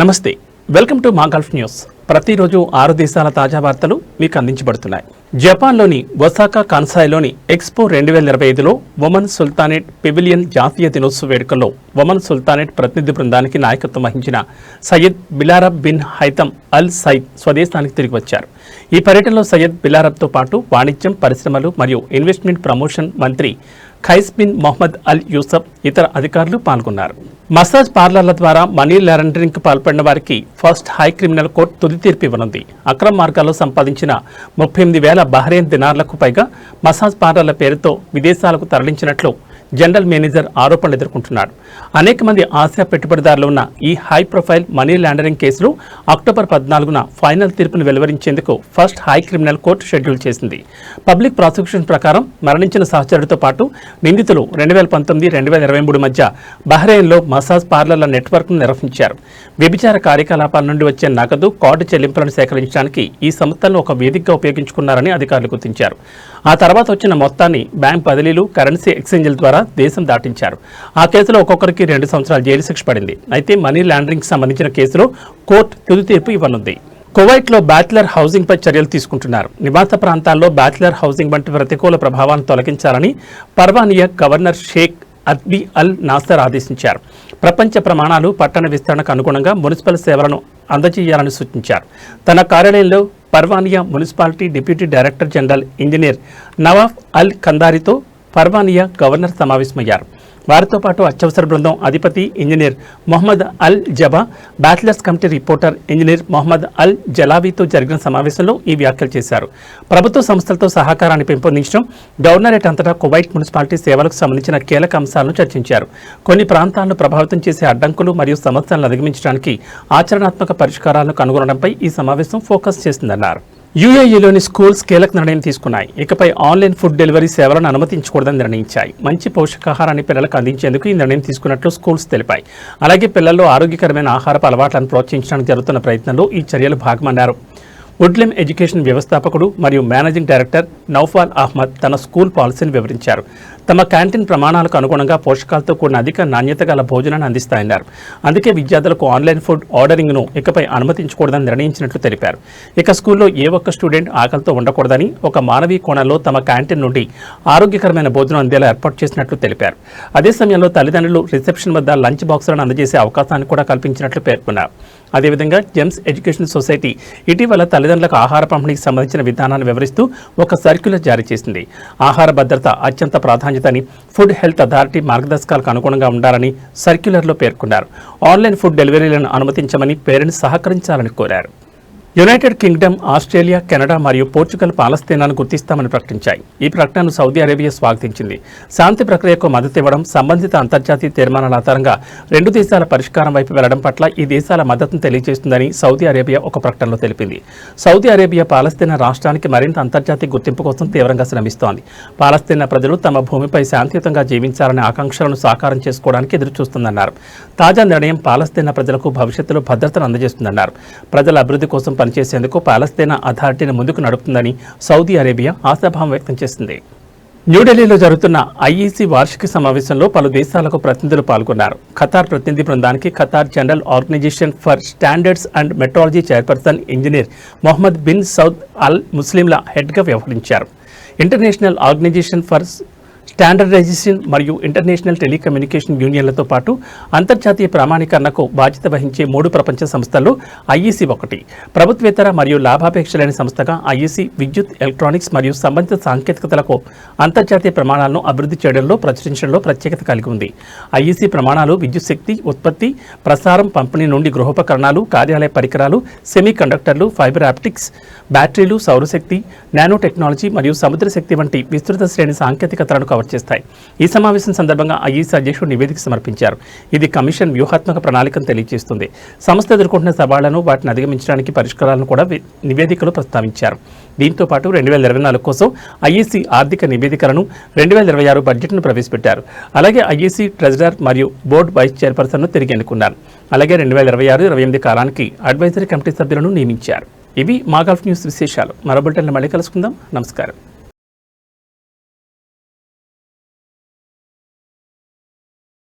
నమస్తే. Welcome to మా Gulf news. ప్రతిరోజు ఆరు దేశాల తాజా వార్తలు మీకు అందించబడుతున్నాయి. జపాన్లోని ఒసాకా కాన్సాయ్లోని ఎక్స్పో రెండు వేల ఇరవై ఐదులో ఒమన్ సుల్తానేట్ పెవిలియన్ జాతీయ దినోత్సవ వేడుకల్లో ఒమన్ సుల్తానేట్ ప్రతినిధి బృందానికి నాయకత్వం వహించిన Sayyid Bilarab bin Haitham Al Said స్వదేశానికి తిరిగి వచ్చారు. ఈ పర్యటనలో సయ్యద్ బిలారబ్తో పాటు వాణిజ్యం పరిశ్రమలు మరియు ఇన్వెస్ట్మెంట్ ప్రమోషన్ మంత్రి Qais bin Mohammed Al Yousef ఇతర అధికారులు పాల్గొన్నారు. మసాజ్ పార్లర్ల ద్వారా మనీ లాండరింగ్కి పాల్పడిన వారికి ఫస్ట్ హై క్రిమినల్ కోర్టు తుది తీర్పు ఇవ్వనుంది. అక్రమ మార్గాల్లో సంపాదించిన ముప్పై ఎనిమిది వేల బహ్రెయిన్ దినార్లకు పైగా మసాజ్ పార్లర్ల పేరుతో విదేశాలకు తరలించినట్లు జనరల్ మేనేజర్ ఆరోపణలు ఎదుర్కొంటున్నారు. అనేక మంది ఆసియా పెట్టుబడిదారులు ఉన్న ఈ హై ప్రొఫైల్ మనీ లాండరింగ్ కేసులో అక్టోబర్ పద్నాలుగున ఫైనల్ తీర్పును వెలువరించేందుకు first high criminal court schedule చేసింది. పబ్లిక్ ప్రాసిక్యూషన్ ప్రకారం మరణించిన సహచరుడితో పాటు నిందితులు రెండు వేల పంతొమ్మిది రెండు వేల ఇరవై మూడు మధ్య బహ్రెయిన్లో మసాజ్ పార్లర్ల నెట్వర్క్ను నిర్వహించారు. వ్యభిచార కార్యకలాపాల నుండి వచ్చే నగదు కార్డు చెల్లింపులను సేకరించడానికి ఈ సంస్థలను ఒక వేదికగా ఉపయోగించుకున్నారని అధికారులు గుర్తించారు. ఆ తర్వాత వచ్చిన మొత్తాన్ని బ్యాంక్ బదిలీలు కరెన్సీ ఎక్స్చేంజ్ల ద్వారా దేశం దాటించారు. ఆ కేసులో ఒక్కొక్కరికి రెండు సంవత్సరాల జైలు శిక్ష పడింది. అయితే మనీ లాండరింగ్ సంబంధించిన కేసులో కోర్టు తుది తీర్పు ఇవ్వనుంది. కువైట్లో బ్యాచిలర్ హౌసింగ్ పై చర్యలు తీసుకుంటున్నారు. నివాస ప్రాంతాల్లో బ్యాచిలర్ హౌసింగ్ వంటి ప్రతికూల ప్రభావాలను తొలగించాలని Farwaniya governor Sheikh Athbi Al Nasser ఆదేశించారు. ప్రపంచ ప్రమాణాలు పట్టణ విస్తరణకు అనుగుణంగా మున్సిపల్ సేవలను అందజేయాలని సూచించారు. తన కార్యాలయంలో Farwaniya municipality deputy director general engineer Nawaf Al కందారితో Farwaniya governor సమావేశమయ్యారు. వారితో పాటు అత్యవసర బృందం అధిపతి engineer Mohammed Al Jaba bachelors committee reporter engineer Mohammed Al జలావీతో జరిగిన సమావేశంలో ఈ వ్యాఖ్యలు చేశారు. ప్రభుత్వ సంస్థలతో సహకారాన్ని పెంపొందించడం గవర్నరేట్ అంతటా కువైట్ మున్సిపాలిటీ సేవలకు సంబంధించిన కీలక అంశాలను చర్చించారు. కొన్ని ప్రాంతాలను ప్రభావితం చేసే అడ్డంకులు మరియు సమస్యలను అధిగమించడానికి ఆచరణాత్మక పరిష్కారాలను కనుగొనడంపై ఈ సమావేశం ఫోకస్ చేసిందన్నారు. యూఏఈలోని స్కూల్స్ కీలక నిర్ణయం తీసుకున్నాయి. ఇకపై ఆన్లైన్ ఫుడ్ డెలివరీ సేవలను అనుమతించకూడదని నిర్ణయించాయి. మంచి పోషకాహారాన్ని పిల్లలకు అందించేందుకు ఈ నిర్ణయం తీసుకున్నట్లు స్కూల్స్ తెలిపాయి. అలాగే పిల్లల్లో ఆరోగ్యకరమైన ఆహారపు అలవాట్లను ప్రోత్సహించడానికి జరుగుతున్న ప్రయత్నంలో ఈ చర్యలు భాగమన్నారు. వుడ్లెమ్ ఎడ్యుకేషన్ వ్యవస్థాపకుడు మరియు మేనేజింగ్ డైరెక్టర్ నౌఫాల్ అహ్మద్ తన స్కూల్ పాలసీని వివరించారు. తమ క్యాంటీన్ ప్రమాణాలకు అనుగుణంగా పోషకాలతో కూడిన అధిక నాణ్యత గల భోజనాన్ని అందిస్తాయన్నారు. అందుకే విద్యార్థులకు ఆన్లైన్ ఫుడ్ ఆర్డరింగ్ను ఇకపై అనుమతించకూడదని నిర్ణయించినట్లు తెలిపారు. ఇక స్కూల్లో ఏ ఒక్క స్టూడెంట్ ఆకలితో ఉండకూడదని ఒక మానవీయ కోణంలో తమ క్యాంటీన్ నుండి ఆరోగ్యకరమైన భోజనం అందేలా ఏర్పాటు చేసినట్లు తెలిపారు. అదే సమయంలో తల్లిదండ్రులు రిసెప్షన్ వద్ద లంచ్ బాక్సులను అందజేసే అవకాశాన్ని కూడా కల్పించినట్లు పేర్కొన్నారు. అదేవిధంగా జెమ్స్ ఎడ్యుకేషన్ సొసైటీ ఇటీవల తల్లిదండ్రులకు ఆహార పంపిణీకి సంబంధించిన విధానాన్ని వివరిస్తూ ఒక సర్క్యులర్ జారీ చేసింది. ఆహార భద్రత అత్యంత ప్రాధాన్యతని ఫుడ్ హెల్త్ అథారిటీ మార్గదర్శకాలకు అనుగుణంగా ఉండాలని సర్క్యులర్లో పేర్కొన్నారు. ఆన్లైన్ ఫుడ్ డెలివరీలను అనుమతించమని పేరెంట్స్ సహకరించాలని కోరారు. యునైటెడ్ కింగ్డమ్ ఆస్ట్రేలియా కెనడా మరియు పోర్చుగల్ పాలస్తీనాను గుర్తిస్తామని ప్రకటించాయి. ఈ ప్రకటనను సౌదీ అరేబియా స్వాగతించింది. శాంతి ప్రక్రియకు మద్దతు ఇవ్వడం సంబంధిత అంతర్జాతీయ తీర్మానాల ఆధారంగా రెండు దేశాల పరిష్కారం వైపు వెళ్ళడం పట్ల ఈ దేశాల మద్దతును తెలియజేస్తుందని సౌదీ అరేబియా ఒక ప్రకటనలో తెలిపింది. సౌదీ అరేబియా పాలస్తీనా రాష్ట్రానికి మరింత అంతర్జాతీయ గుర్తింపు కోసం తీవ్రంగా శ్రమిస్తోంది. పాలస్తీనా ప్రజలు తమ భూమిపై శాంతియుతంగా జీవించాలనే ఆకాంక్షలను సాకారం చేసుకోవడానికి ఎదురుచూస్తుందన్నారు. తాజా నిర్ణయం పాలస్తీనా ప్రజలకు భవిష్యత్తులో భద్రతను అందజేస్తుందన్నారు. ప్రజల అభివృద్ధి కోసం పనిచేసేందుకు పాలస్తీనా అథారిటీని ముందుకు నడుపుతుందని సౌదీ అరేబియా ఆశాభావం వ్యక్తం చేసింది. న్యూఢిల్లీలో జరుగుతున్న ఐఈసీ వార్షిక సమావేశంలో పలు దేశాలకు ప్రతినిధులు పాల్గొన్నారు. ఖతార్ ప్రతినిధి బృందానికి Qatar General Organization for Standards and Metrology chairperson engineer Mohammed bin Saud Al ముస్లింల హెడ్గా వ్యవహరించారు. ఇంటర్నేషనల్ ఆర్గనైజేషన్ ఫర్ స్టాండర్డైజేషన్ మరియు ఇంటర్నేషనల్ టెలికమ్యూనికేషన్ యూనియన్లతో పాటు అంతర్జాతీయ ప్రామాణీకరణకు బాధ్యత వహించే మూడు ప్రపంచ సంస్థల్లో ఐఈసీ ఒకటి ప్రభుత్వేతర మరియు లాభాపేక్ష లేని సంస్థగా ఐఈసీ విద్యుత్ ఎలక్ట్రానిక్స్ మరియు సంబంధిత సాంకేతికతలకు అంతర్జాతీయ ప్రమాణాలను అభివృద్ధి చేయడంలో ప్రచురించడంలో ప్రత్యేకత కలిగి ఉంది. ఐఈసీ ప్రమాణాలు విద్యుత్ శక్తి ఉత్పత్తి ప్రసారం పంపిణీ నుండి గృహోపకరణాలు కార్యాలయ పరికరాలు సెమీ కండక్టర్లు ఫైబర్ ఆప్టిక్స్ బ్యాటరీలు సౌరశక్తి నానో టెక్నాలజీ మరియు సముద్ర శక్తి వంటి విస్తృత శ్రేణి సాంకేతికతలను కవర్ చేస్తాయి. ఈ సమావేశం సందర్భంగా ఐఈసీ అధ్యక్షుడు నివేదిక సమర్పించారు. ఇది కమిషన్ వ్యూహాత్మక ప్రణాళికను తెలియజేస్తుంది. సంస్థ ఎదుర్కొంటున్న సవాళ్ళను వాటిని అధిగమించడానికి పరిష్కారాలను కూడా నివేదికలో ప్రస్తావించారు. దీంతో పాటు రెండు వేల ఇరవై నాలుగు కోసం ఐఈసీ ఆర్థిక నివేదికలను రెండు వేల ఇరవై ఆరు బడ్జెట్ను ప్రవేశపెట్టారు. అలాగే ఐఈసీ ట్రెజరర్ మరియు బోర్డు వైస్ చైర్పర్సన్ను తిరిగి ఎన్నుకున్నారు. అలాగే రెండు వేల ఇరవై ఆరు ఇరవై ఎనిమిది కాలానికి అడ్వైజరీ కమిటీ సభ్యులను నియమించారు. ఇవి మా గల్ఫ్ న్యూస్ విశేషాలు. మరో బులెటిన్లో మళ్ళీ కలుసుకుందాం. నమస్కారం.